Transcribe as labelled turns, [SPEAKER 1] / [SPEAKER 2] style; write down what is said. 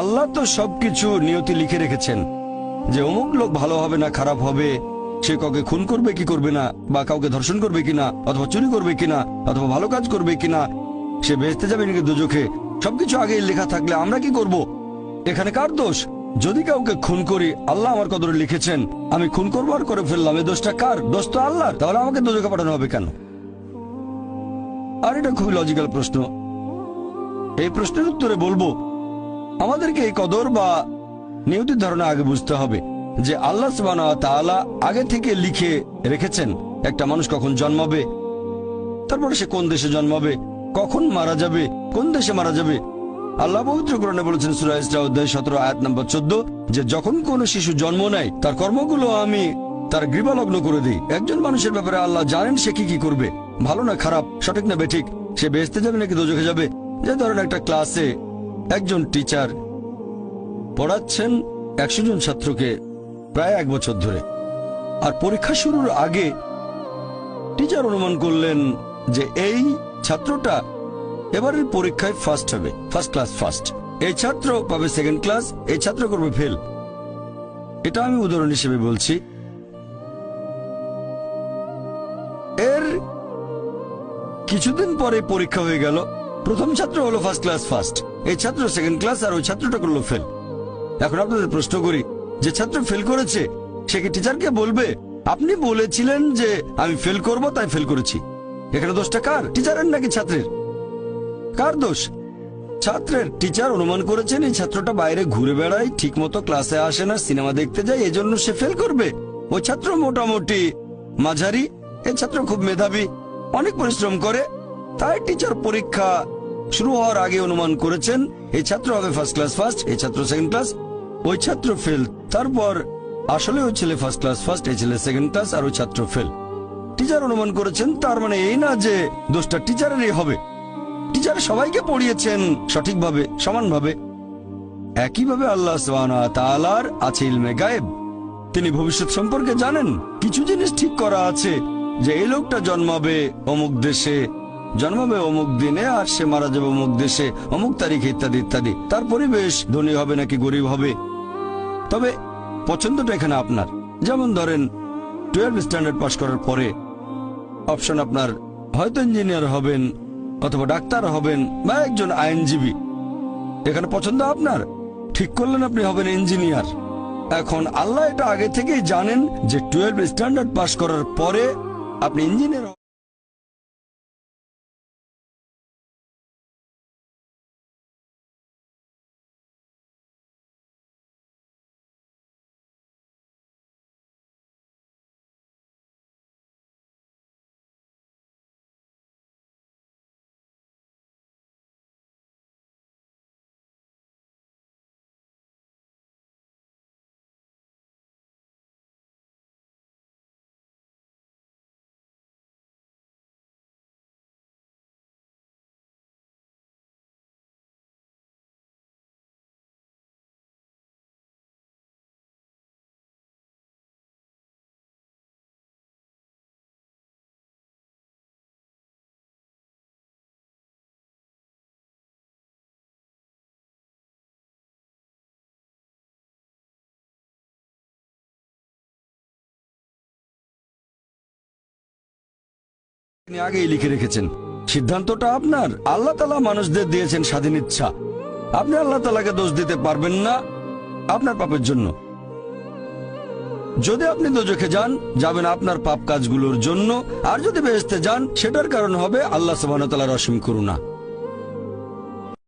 [SPEAKER 1] আল্লাহ তো সবকিছু নিয়তি লিখে রেখেছেন যে অমুক লোক ভালো হবে না, খারাপ হবে, সে কাউকে খুন করবে কি করবে না, বা কাউকে ধর্ষণ করবে কিনা অথবা চুরি করবে কিনা অথবা ভালো কাজ করবে কিনা সে বেহেস্তে যাবে নাকি দুজোখে সবকিছু আগেই লেখা থাকলে আমরা কি করব? এখানে কার দোষ? যদি কাউকে খুন করি, আল্লাহ আমার কদরে লিখেছেন, আমি খুন করব আর করে ফেললাম এই দোষটা কার? দোষ তো আল্লাহ তাহলে আমাকে দুজকে পাঠানো হবে কেন? আর এটা খুবই লজিক্যাল প্রশ্ন। এই প্রশ্নের উত্তরে বলব আমাদেরকে এই কদর বা নিয়তির ধারণা আগে বুঝতে হবে যে আল্লাহ তাআলা আগে থেকে লিখে রেখেছেন একটা মানুষ কখন জন্মাবে, তারপরে সে কোন দেশে জন্মাবে, কখন মারা যাবে, কোন দেশে মারা যাবে। আল্লাহ পবিত্র কোরআনে বলেছেন সূরা সতেরো, আয়াত নম্বর চোদ্দ, যে যখন কোন শিশু জন্ম নেয়, তার কর্মগুলো আমি তার গৃহলগ্ন করে দিই। একজন মানুষের ব্যাপারে আল্লাহ জানেন সে কি কি করবে। ভালো না খারাপ, সঠিক না বেঠিক, সে বেহেস্তে যাবে নাকি দোজখে যাবে। যে ধরেন একটা ক্লাসে একজন টিচার পড়াচ্ছেন একশো জন ছাত্রকে প্রায় এক বছর ধরে। আর পরীক্ষা শুরুর আগে টিচার অনুমান করলেন যে এই ছাত্রটা এবারের পরীক্ষায় ফার্স্ট হবে ফার্স্ট ক্লাস ফার্স্ট এই ছাত্র পাবে সেকেন্ড ক্লাস এই ছাত্র করবে ফেল এটা আমি উদাহরণ হিসেবে বলছি। এর কিছুদিন পরে পরীক্ষা হয়ে গেল। প্রথম ছাত্র হলো ফার্স্ট ক্লাস ফার্স্ট এই ছাত্র সেকেন্ড ক্লাস আর ওই ছাত্রটা করল ফেল এখন আপনাদের প্রশ্ন করি, যে ছাত্র ফেল করেছে, সে কি টিচারকে বলবে? আপনি বলেছিলেন যে আমি ফেল করব, তাই ফেল করেছি। এখানে দোষটা কার? টিচারের নাকি ছাত্রের? কার দোষ? ছাত্রের। টিচার অনুমান করেছেন, এই ছাত্রটা বাইরে ঘুরে বেড়ায় ঠিক মতো ক্লাসে আসে না সিনেমা দেখতে যায়, এজন্য সে ফেল করবে। ওই ছাত্র মোটামুটি মাঝারি, এই ছাত্র খুব মেধাবী, অনেক পরিশ্রম করে, তাই টিচার পরীক্ষা শুরু হওয়ার আগে অনুমান করেছেন এই ছাত্র হবে ফার্স্ট ক্লাস ফার্স্ট এই ছাত্র সেকেন্ড ক্লাস ওই ছাত্র ফেল তারপর আসলে ওই ছেলে ফার্স্ট ক্লাস ফার্স্ট এই ছেলে সেকেন্ড ক্লাস আর ওই ছাত্র ফেল টিচার অনুমান করেছেন, তার মানে এই না যে দোষটা টিচারেরই হবে। টিচার সবাইকে পড়িয়েছেন সঠিকভাবে, সমানভাবে। একইভাবে আল্লাহ তাআলার আছে ইলমে গায়েব। তিনি ভবিষ্যৎ সম্পর্কে জানেন, কিছু জিনিস ঠিক করা আছে, যে এই লোকটা জন্মাবে অমুক দেশে জন্মাবে অমুক দিনে আর সে মারা যাবে অমুক দেশে, অমুক তারিখে ইত্যাদি ইত্যাদি। তার পরিবেশ ধনী হবে নাকি গরিব হবে? তবে পছন্দটা এখানে আপনার। যেমন ধরেন টুয়েলভ স্ট্যান্ডার্ড পাশ করার পরে অপশন আপনার, হয়তো ইঞ্জিনিয়ার হবেন অথবা ডাক্তার হবেন বা একজন আইনজীবী। এখানে পছন্দ আপনার? ঠিক করলেন আপনি, হবেন ইঞ্জিনিয়ার এখন আল্লাহ এটা আগে থেকেই জানেন যে টুয়েলভ স্ট্যান্ডার্ড পাশ করার পরে আপনি ইঞ্জিনিয়ার আপনি আগেই লিখে রেখেছেন। সিদ্ধান্তটা আপনার। আল্লাহ তালা মানুষদের দিয়েছেন স্বাধীন ইচ্ছা। আপনি আল্লাহ তালাকে দোষ দিতে পারবেন না আপনার পাপের জন্য। যদি আপনি দোজখে যান, যাবেন আপনার পাপ কাজগুলোর জন্য। আর যদি বেহেস্তে যান, সেটার কারণ হবে আল্লাহ সবানতালার অসীম করুণা।